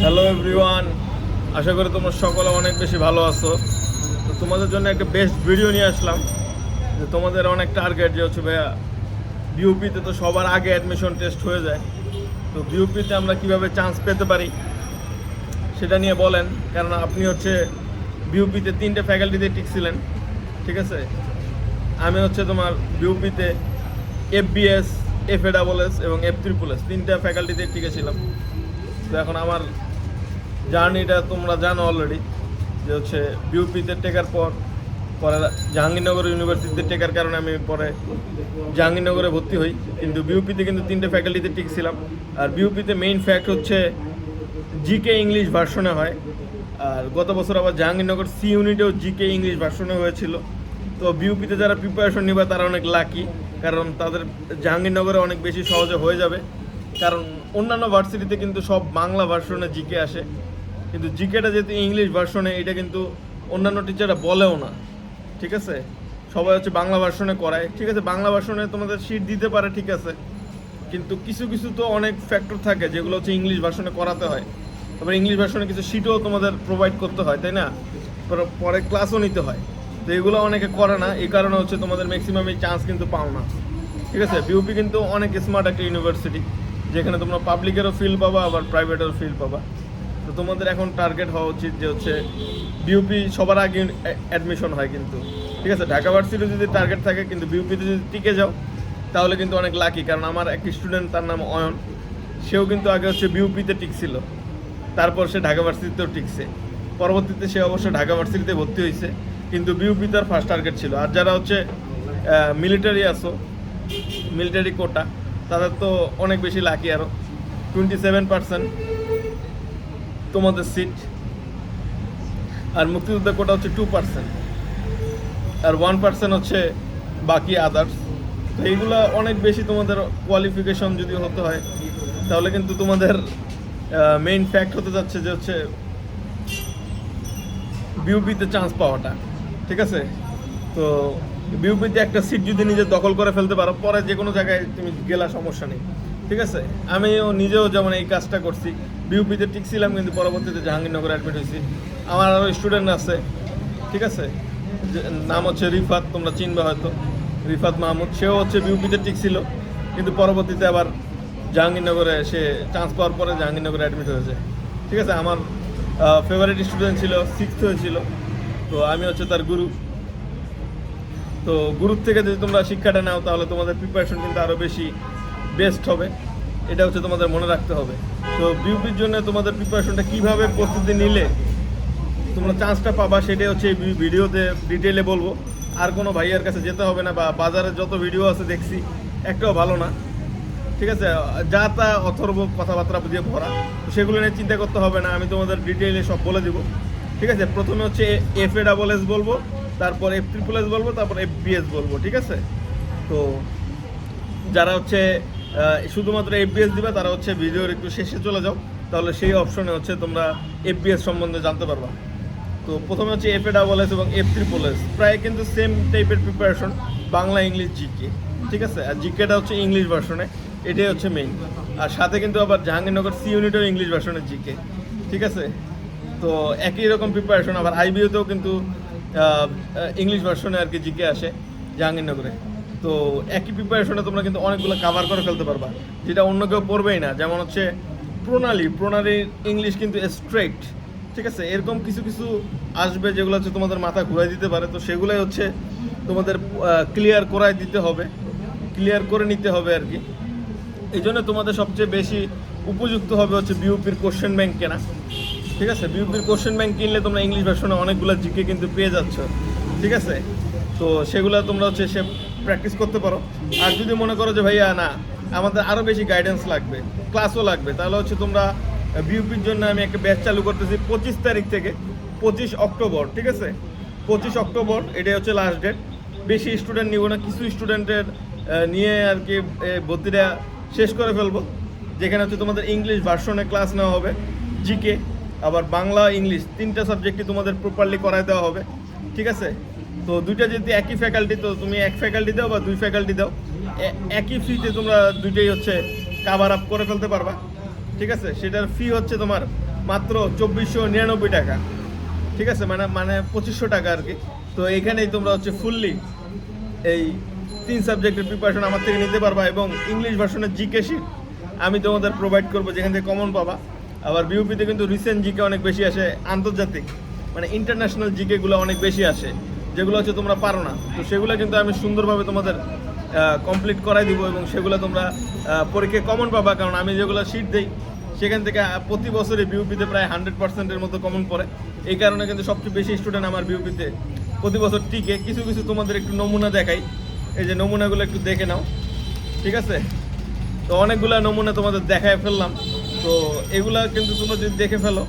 Hello everyone আশা করি তোমরা সকলে অনেক বেশি ভালো আছো। তো তোমাদের জন্য একটা বেস্ট ভিডিও নিয়ে আসলাম। যে তোমাদের অনেক টার্গেট যে হচ্ছে ভাইয়া বিউপিতে তো সবার আগে অ্যাডমিশন টেস্ট হয়ে যায়। তো বিউপিতে আমরা কীভাবে চান্স পেতে পারি, সেটা নিয়ে বলেন। কারণ আপনি হচ্ছে বিউপিতে তিনটে ফ্যাকাল্টিতে টিকছিলেন ঠিক আছে? আমি হচ্ছে তোমার বিউপিতে F BS F A double S এবং এফ ত্রিপুল এস তিনটা ফ্যাকাল্টিতে টিকেছিলাম তো এখন আমার জার্নিটা তোমরা জানো অলরেডি যে হচ্ছে বিউপিতে টেকার পর, পরে জাহাঙ্গীরনগর ইউনিভার্সিটিতে টেকার কারণে আমি পরে জাহাঙ্গীরনগরে ভর্তি হই। কিন্তু বিউপিতে কিন্তু তিনটে ফ্যাকাল্টিতে টিকছিলাম। আর বিউপিতে মেইন ফ্যাক্ট হচ্ছে জিকে ইংলিশ ভার্সনে হয়। আর গত বছর আবার জাহাঙ্গীরনগর সি ইউনিটেও জিকে ইংলিশ ভার্সনে হয়েছিল। তো বিউপিতে যারা প্রিপারেশন নেবে তারা অনেক লাকি কারণ তাদের জাহাঙ্গীরনগরে অনেক বেশি সহজে হয়ে যাবে। কারণ অন্যান্য ভার্সিটিতে কিন্তু সব বাংলা ভার্সনে জিকে আসে। কিন্তু জিকেটা যেহেতু ইংলিশ ভার্সনে, এটা কিন্তু অন্যান্য টিচাররা বলেও না। ঠিক আছে? সবাই হচ্ছে বাংলা ভার্সনে করায়। ঠিক আছে, বাংলা ভার্সনে তোমাদের সিট দিতে পারে, ঠিক আছে। কিন্তু কিছু কিছু তো অনেক ফ্যাক্টর থাকে যেগুলো হচ্ছে ইংলিশ ভার্সনে করাতে হয়। তারপর ইংলিশ ভার্সনে কিছু সিটও তোমাদের প্রোভাইড করতে হয়, তাই না? পরে- ক্লাসও নিতে হয়। তো এগুলো অনেকে করে না, এই কারণে হচ্ছে তোমাদের ম্যাক্সিমাম এই চান্স কিন্তু পাও না। ঠিক আছে? বিউপি কিন্তু অনেক স্মার্ট একটা ইউনিভার্সিটি যেখানে তোমরা পাবলিকেরও ফিল পাবা, আবার প্রাইভেটেরও ফিল পাবা। তো তোমাদের এখন টার্গেট হওয়া উচিত যে হচ্ছে বিউপি সবার আগে অ্যাডমিশন হয় কিন্তু। ঠিক আছে, ঢাকা ভার্সিটি যদি টার্গেট থাকে, কিন্তু বিউপিতে যদি টিকে যাও, তাহলে কিন্তু অনেক লাকি কারণ আমার এক স্টুডেন্ট তার নাম অয়ন। সেও কিন্তু আগে হচ্ছে বিউপিতে টিকছিল। তারপর সে ঢাকা ভার্সিটিতেও টিকছে। পরবর্তীতে সে অবশ্য ঢাকা ভার্সিটিতে ভর্তি হয়েছে, কিন্তু বিউপি তার ফার্স্ট টার্গেট ছিল। আর যারা হচ্ছে মিলিটারি আসো মিলিটারি কোটা তাদের তো অনেক বেশি লাকি আরও টোয়েন্টি সেভেন পার্সেন্ট তোমাদের সিট আর মুক্তিযোদ্ধা কোটা হচ্ছে টু পার্সেন্ট আর ওয়ান পার্সেন্ট হচ্ছে বাকি আদার্স তো এইগুলো অনেক বেশি তোমাদের কোয়ালিফিকেশন যদি হতে হয়, তাহলে কিন্তু তোমাদের মেইন ফ্যাক্ট হতে যাচ্ছে যে হচ্ছে বিউপিতে চান্স পাওয়াটা। ঠিক আছে? তো বিউপিতে একটা সিট যদি নিজে দখল করে ফেলতে পারো, পরে যে কোনো জায়গায় তুমি গেলা সমস্যা নেই। ঠিক আছে? আমিও নিজেও যেমন এই কাজটা করছি, বিউপিতে টিকছিলাম কিন্তু পরবর্তীতে জাহাঙ্গীরনগরে অ্যাডমিট হয়েছি। আমার আরও স্টুডেন্ট আছে, ঠিক আছে? নাম হচ্ছে রিফাত, তোমরা চিনবে হয়তো। রিফাত মাহমুদ, সেও হচ্ছে বিউপিতে টিকছিল, কিন্তু পরবর্তীতে আবার জাহাঙ্গীরনগরে সে চান্স পাওয়ার পরে জাহাঙ্গীরনগরে অ্যাডমিট হয়েছে। ঠিক আছে? আমার ফেভারিট স্টুডেন্ট ছিল সিক্সথ হয়েছিল। তো আমি হচ্ছে তার গুরু। তো গুরুর থেকে যদি তোমরা শিক্ষাটা নাও, তাহলে তোমাদের প্রিপারেশন কিন্তু আরও বেশি বেস্ট হবে। এটা হচ্ছে তোমাদের মনে রাখতে হবে। তো বিউপির জন্য তোমাদের প্রিপারেশনটা কীভাবে প্রস্তুতি নিলে তোমরা চান্সটা পাবা, সেটাই হচ্ছে এই ভিডিওতে ডিটেলে বলব। আর কোনো ভাইয়ার কাছে যেতে হবে না, বা বাজারে যত ভিডিও আছে দেখছি, একটাও ভালো না। ঠিক আছে? যা তা অথর্ব কথাবার্তা দিয়ে ভরা। সেগুলো নিয়ে চিন্তা করতে হবে না, আমি তোমাদের ডিটেইলে সব বলে দিব। ঠিক আছে? প্রথমে হচ্ছে এফ এ ডাবল এস বলব। তারপর এফ ট্রিপল এস বলব, তারপর এফ বিএস বলব, ঠিক আছে? তো যারা হচ্ছে শুধুমাত্র এফবিএস দিবে, তারা হচ্ছে ভিডিওর একটু শেষে চলে যাও। তাহলে সেই অপশনে হচ্ছে তোমরা এফবিএস সম্বন্ধে জানতে পারবা। তো প্রথমে হচ্ছে এফ এ ডাবল এস এবং এফ ট্রিপল এস প্রায় কিন্তু সেম টাইপের প্রিপারেশন বাংলা, ইংলিশ, জিকে, ঠিক আছে? আর জিকেটা হচ্ছে ইংলিশ ভার্সনে এটাই হচ্ছে মেইন আর সাথে কিন্তু আবার জাহাঙ্গীরনগর সি ইউনিটও ইংলিশ ভার্সনের জিকে, ঠিক আছে? তো একই রকম প্রিপারেশন আবার আইবিওতেও কিন্তু ইংলিশ ভার্সনে আর কি জিকে আসে জাহাঙ্গীরনগরে। তো একই প্রিপারেশনে তোমরা কিন্তু অনেকগুলো কাভার করে ফেলতে পারবা, যেটা অন্য কেউ পড়বেই না। যেমন হচ্ছে প্রণালী। প্রণালীর ইংলিশ কিন্তু স্ট্রেট ঠিক আছে? এরকম কিছু কিছু আসবে যেগুলো হচ্ছে তোমাদের মাথা ঘুরাই দিতে পারে। তো সেগুলোই হচ্ছে তোমাদের ক্লিয়ার করাই দিতে হবে ক্লিয়ার করে নিতে হবে আর কি। এই জন্য তোমাদের সবচেয়ে বেশি উপযুক্ত হবে হচ্ছে বিউপির কোশ্চেন ব্যাংক কেনা। ঠিক আছে? বিউপির কোশ্চেন ব্যাংক কিনলে তোমরা ইংলিশ ভার্সনে অনেকগুলো জিকে কিন্তু পেয়ে যাচ্ছ, ঠিক আছে? তো সেগুলো তোমরা হচ্ছে সে প্র্যাকটিস করতে পারো। আর যদি মনে করো যে ভাইয়া, না, আমাদের আরও বেশি গাইডেন্স লাগবে ক্লাসও লাগবে, তাহলে হচ্ছে তোমরা বিউপির জন্য আমি একটা ব্যাচ চালু করতেছি পঁচিশ তারিখ থেকে, পঁচিশ অক্টোবর, ঠিক আছে? পঁচিশ অক্টোবর, এটাই হচ্ছে লাস্ট ডেট বেশি স্টুডেন্ট নিব না, কিছু স্টুডেন্টের নিয়ে আর কি ভর্তিটা শেষ করে ফেলব। যেখানে হচ্ছে তোমাদের ইংলিশ ভার্সনে ক্লাস নেওয়া হবে, জিকে। আবার বাংলা, ইংলিশ তিনটা সাবজেক্টই তোমাদের প্রপারলি করায় দেওয়া হবে, ঠিক আছে? তো দুইটা যদি একই ফ্যাকাল্টি তো তুমি এক ফ্যাকাল্টি দাও বা দুই ফ্যাকাল্টি দাও একই ফিতে তোমরা দুইটাই হচ্ছে কাভার আপ করে ফেলতে পারবা, ঠিক আছে? সেটার ফি হচ্ছে তোমার মাত্র চব্বিশশো নিরানব্বই টাকা, ঠিক আছে? মানে মানে পঁচিশশো টাকা আর কি। তো এখানেই তোমরা হচ্ছে ফুললি এই তিন সাবজেক্টের প্রিপারেশন আমার থেকে নিতে পারবা এবং ইংলিশ ভার্সনের জিকে শিট আমি তোমাদের প্রোভাইড করব, যেখান থেকে কমন পাবা। আবার বিউপিতে কিন্তু রিসেন্ট জিকে অনেক বেশি আসে, আন্তর্জাতিক মানে ইন্টারন্যাশনাল জিকেগুলো অনেক বেশি আসে, যেগুলো হচ্ছে তোমরা পারো না। তো সেগুলো কিন্তু আমি সুন্দরভাবে তোমাদের কমপ্লিট করাই দিব এবং সেগুলো তোমরা পরীক্ষায় কমন পাবা, কারণ আমি যেগুলো শিট দেই, সেখান থেকে প্রতি বছরে বিউপিতে প্রায় হান্ড্রেড পার্সেন্টের মতো কমন পড়ে। এই কারণে কিন্তু সবচেয়ে বেশি স্টুডেন্ট আমার বিউপিতে প্রতি বছর টিকে। কিছু কিছু তোমাদের একটু নমুনা দেখাই। এই যে নমুনাগুলো একটু দেখে নাও। ঠিক আছে? তো অনেকগুলো নমুনা তোমাদের দেখায় ফেললাম। তো এগুলা কিন্তু তোমরা যদি দেখে ফেলো,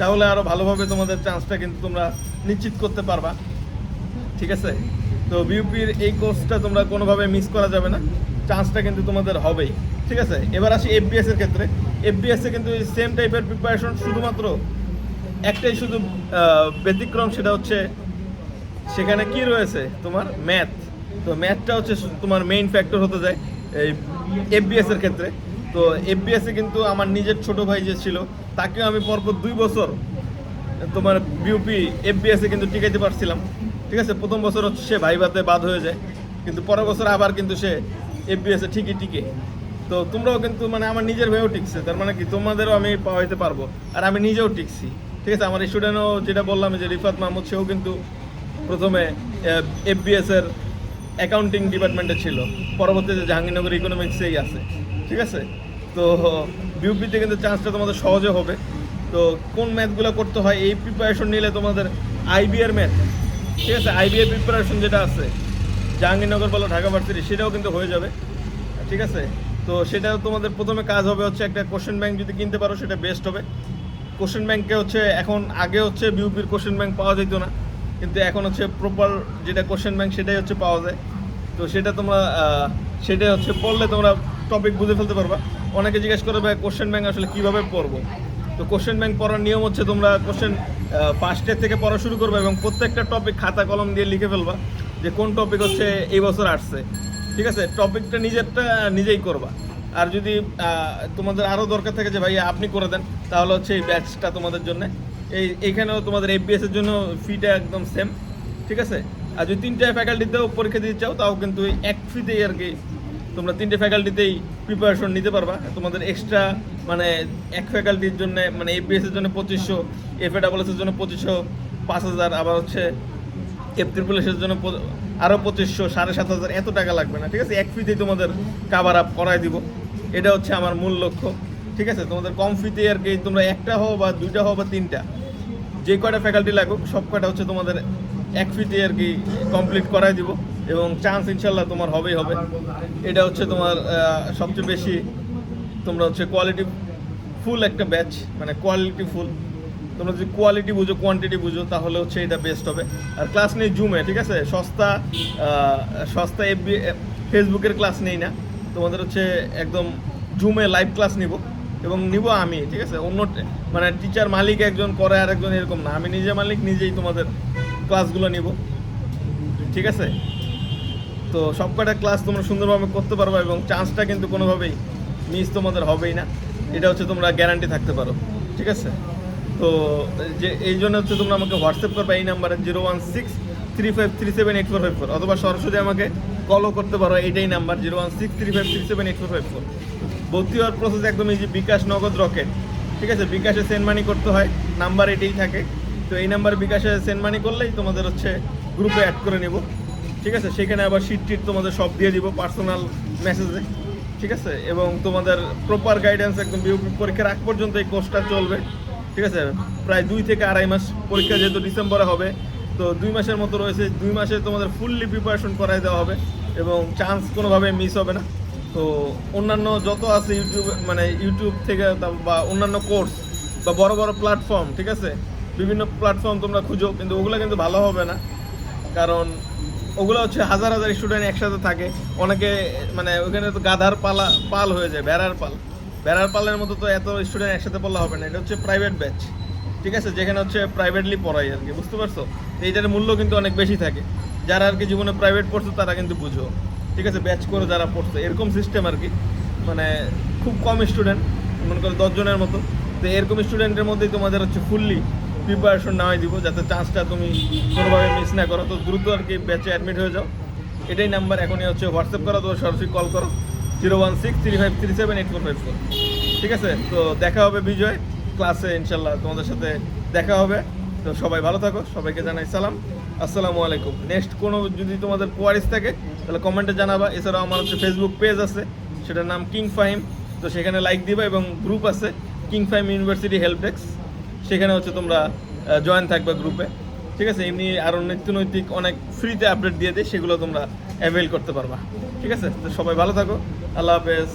তাহলে আরও ভালোভাবে তোমাদের চান্সটা কিন্তু তোমরা নিশ্চিত করতে পারবা। ঠিক আছে? তো বিউপির এই কোর্সটা তোমরা কোনোভাবে মিস করা যাবে না। চান্সটা কিন্তু তোমাদের হবেই। ঠিক আছে? এবার আসি এফবিএস এর ক্ষেত্রে। এফবিএস কিন্তু সেম টাইপের প্রিপারেশন শুধুমাত্র একটাই শুধু ব্যতিক্রম, সেটা হচ্ছে সেখানে কি রয়েছে? তোমার ম্যাথ তো ম্যাথটা হচ্ছে তোমার মেইন ফ্যাক্টর হতে যায় এই এফবিএস এর ক্ষেত্রে। তো এফবিএস কিন্তু আমার নিজের ছোট ভাই যে ছিল, তাকেও আমি পরপর দুই বছর তোমার বিউপি এফবিএস কিন্তু টিকাইতে পারছিলাম। ঠিক আছে, প্রথম বছর হচ্ছে সে ভাইভাতে বাদ হয়ে যায়, কিন্তু পরের বছর আবার কিন্তু সে এফবিএস ঠিকই টিকে। তো তোমরাও কিন্তু মানে আমার নিজের ভাইও টিকছে, তার মানে কি তোমাদেরও আমি পাওয়াইতে পারব, আর আমি নিজেও টিকছি। ঠিক আছে, আমার স্টুডেন্টও যেটা বললাম যে রিফাত মাহমুদ, সেও কিন্তু প্রথমে এফবিএস এর অ্যাকাউন্টিং ডিপার্টমেন্টে ছিল। পরবর্তীতে জাহাঙ্গীরনগর ইকোনমিক্সেই আছে। ঠিক আছে? তো বিউপিতে কিন্তু চান্সটা তোমাদের সহজে হবে। তো কোন ম্যাথগুলো করতে হয়, এই প্রিপারেশন নিলে তোমাদের আইবিআর ম্যাথ ঠিক আছে? আইবিআর প্রিপারেশন যেটা আছে, জাহাঙ্গীরনগর বলো, ঢাকা ভার্সিটি, সেটাও কিন্তু হয়ে যাবে। ঠিক আছে? তো সেটাও তোমাদের প্রথমে কাজ হবে হচ্ছে একটা কোশ্চেন ব্যাংক যদি কিনতে পারো, সেটা বেস্ট হবে। কোশ্চেন ব্যাংকে হচ্ছে, এখন আগে হচ্ছে বিউপির কোশ্চেন ব্যাংক পাওয়া যেত না। কিন্তু এখন হচ্ছে প্রপার যেটা কোশ্চেন ব্যাংক সেটাই হচ্ছে পাওয়া যায়। তো সেটা তোমরা আহ, সেটা হচ্ছে পড়লে তোমরা টপিক বুঝে ফেলতে পারবা। অনেকে জিজ্ঞেস করবে কোশ্চেন ব্যাংক আসলে কীভাবে পড়ব? তো কোশ্চেন ব্যাংক পড়ার নিয়ম হচ্ছে তোমরা কোশ্চেন ফার্স্ট ইয়ার থেকে পড়া শুরু করবে এবং প্রত্যেকটা টপিক খাতা কলম দিয়ে লিখে ফেলবা যে কোন টপিক হচ্ছে এই বছর আসছে। ঠিক আছে? টপিকটা নিজেরটা নিজেই করবা। আর যদি তোমাদের আরও দরকার থাকে যে ভাই আপনি করে দেন তাহলে হচ্ছে এই ব্যাচটা তোমাদের জন্য। এই এখানেও তোমাদের এফবিএস এর জন্য ফিটা একদম সেম ঠিক আছে? আর যদি তিনটে ফ্যাকাল্টিতেও পরীক্ষা দিতে চাও, তাও কিন্তু এই এক ফিতেই আর কি তোমরা তিনটে ফ্যাকাল্টিতেই প্রিপারেশন নিতে পারবা। তোমাদের এক্সট্রা মানে এক ফ্যাকাল্টির জন্য মানে এফবিএস এর জন্য পঁচিশশো এফ এ এর জন্য পঁচিশশো, পাঁচ হাজার, আবার হচ্ছে এফ ত্রিপুল এসের জন্য প- আরও পঁচিশশো, সাড়ে সাত হাজার, এত টাকা লাগবে না, ঠিক আছে? এক ফিতেই তোমাদের কাভার আপ করাই দিব। এটা হচ্ছে আমার মূল লক্ষ্য, ঠিক আছে? তোমাদের কম ফিতে আর কি তোমরা একটা হও বা দুইটা হও বা তিনটা। যে কয়টা ফ্যাকাল্টি লাগুক, সব কয়টা হচ্ছে তোমাদের এক ফিতে আর কি কমপ্লিট করাই দিব এবং চান্স ইনশাল্লাহ তোমার হবেই হবে। এটা হচ্ছে তোমার সবচেয়ে বেশি তোমরা হচ্ছে কোয়ালিটি ফুল একটা ব্যাচ মানে কোয়ালিটি ফুল তোমরা যদি কোয়ালিটি বুঝো কোয়ান্টিটি বুঝো, তাহলে হচ্ছে এটা বেস্ট হবে। আর ক্লাস নেই জুমে ঠিক আছে? সস্তা সস্তা এফবি ফেসবুকের ক্লাস নেই না। তোমাদের হচ্ছে একদম জুমে লাইভ ক্লাস নিব। এবং নিব আমি, ঠিক আছে? অন্য মানে টিচার মালিক একজন করে আর একজন এরকম না। আমি নিজে মালিক, নিজেই তোমাদের ক্লাসগুলো নিব। ঠিক আছে? তো সব কটা ক্লাস তোমরা সুন্দরভাবে করতে পারবে এবং চান্সটা কিন্তু কোনোভাবেই মিস তোমাদের হবেই না। এটা হচ্ছে তোমরা গ্যারান্টি থাকতে পারো। ঠিক আছে? তো যে, এই জন্য হচ্ছে তোমরা আমাকে হোয়াটসঅ্যাপ করবে এই নাম্বারে zero one six three five three seven eight four five four অথবা সরাসরি আমাকে কলও করতে পারো, এইটাই number zero one six three five three seven eight four five four ভর্তি হওয়ার প্রসেস একদম এই যে বিকাশ নগদ রকেট ঠিক আছে? বিকাশে সেন্ড মানি করতে হয় নাম্বার এটাই থাকে। তো এই নাম্বার বিকাশে সেন্ড মানি করলেই তোমাদের হচ্ছে গ্রুপে অ্যাড করে নেব। ঠিক আছে? সেখানে আবার শিট টিট তোমাদের সব দিয়ে দিব পার্সোনাল মেসেজে ঠিক আছে? এবং তোমাদের প্রপার গাইডেন্স একদম পরীক্ষার আগ পর্যন্ত এই কোর্সটা চলবে। ঠিক আছে? প্রায় দুই থেকে আড়াই মাস পরীক্ষা যেহেতু ডিসেম্বরে হবে, তো দুই মাসের মতো রয়েছে। দুই মাসে তোমাদের ফুললি প্রিপারেশন করাই দেওয়া হবে এবং চান্স কোনোভাবে মিস হবে না। তো অন্যান্য যত আছে ইউটিউব মানে ইউটিউব থেকে বা অন্যান্য কোর্স বা বড় বড় প্ল্যাটফর্ম ঠিক আছে? বিভিন্ন প্ল্যাটফর্ম তোমরা খুঁজো, কিন্তু ওগুলো কিন্তু ভালো হবে না। কারণ ওগুলো হচ্ছে হাজার হাজার স্টুডেন্ট একসাথে থাকে। অনেকে মানে ওখানে তো গাধার পালা, পাল হয়ে যায়, বেড়ার পাল। বেড়ার পালের মতো তো এত স্টুডেন্ট একসাথে পড়লে হবে না, এটা হচ্ছে প্রাইভেট ব্যাচ ঠিক আছে? যেখানে হচ্ছে প্রাইভেটলি পড়াই আর কি, বুঝতে পারছ? এইটার মূল্য কিন্তু অনেক বেশি থাকে। যারা আর কি জীবনে প্রাইভেট পড়ছে, তারা কিন্তু বুঝো। ঠিক আছে ব্যাচ করে যারা পড়ছে, এরকম সিস্টেম আর কি। মানে খুব কম স্টুডেন্ট মনে করো দশজনের মতো। তো এরকম স্টুডেন্টের মধ্যেই তোমাদের হচ্ছে ফুললি প্রিপারেশন নেওয়াই দিব, যাতে চান্সটা তুমি কোনোভাবে মিস না করো। তো দ্রুত আর কি ব্যাচে অ্যাডমিট হয়ে যাও। এটাই নাম্বার এখনই হচ্ছে হোয়াটসঅ্যাপ করো তো সরাসরি কল করো। Zero one six three five three seven eight four five four ঠিক আছে? তো দেখা হবে বিজয় ক্লাসে, ইনশাল্লাহ তোমাদের সাথে দেখা হবে। তো সবাই ভালো থাকো, সবাইকে জানাই সালাম। আসসালামু আলাইকুম। নেক্সট কোনো যদি তোমাদের কোয়ারিজ থাকে, তাহলে কমেন্টে জানাবা। এছাড়াও আমার হচ্ছে ফেসবুক পেজ আছে, সেটার নাম কিং ফাহিম তো সেখানে লাইক দিবা এবং গ্রুপ আছে king Fahim university help desk সেখানে হচ্ছে তোমরা জয়েন থাকবে গ্রুপে ঠিক আছে? এমনি আরও নৈতিক অনেক ফ্রিতে আপডেট দিয়ে দেয় সেগুলো তোমরা অ্যাভেল করতে পারবা। ঠিক আছে? তো সবাই ভালো থাকো। আল্লাহ হাফেজ।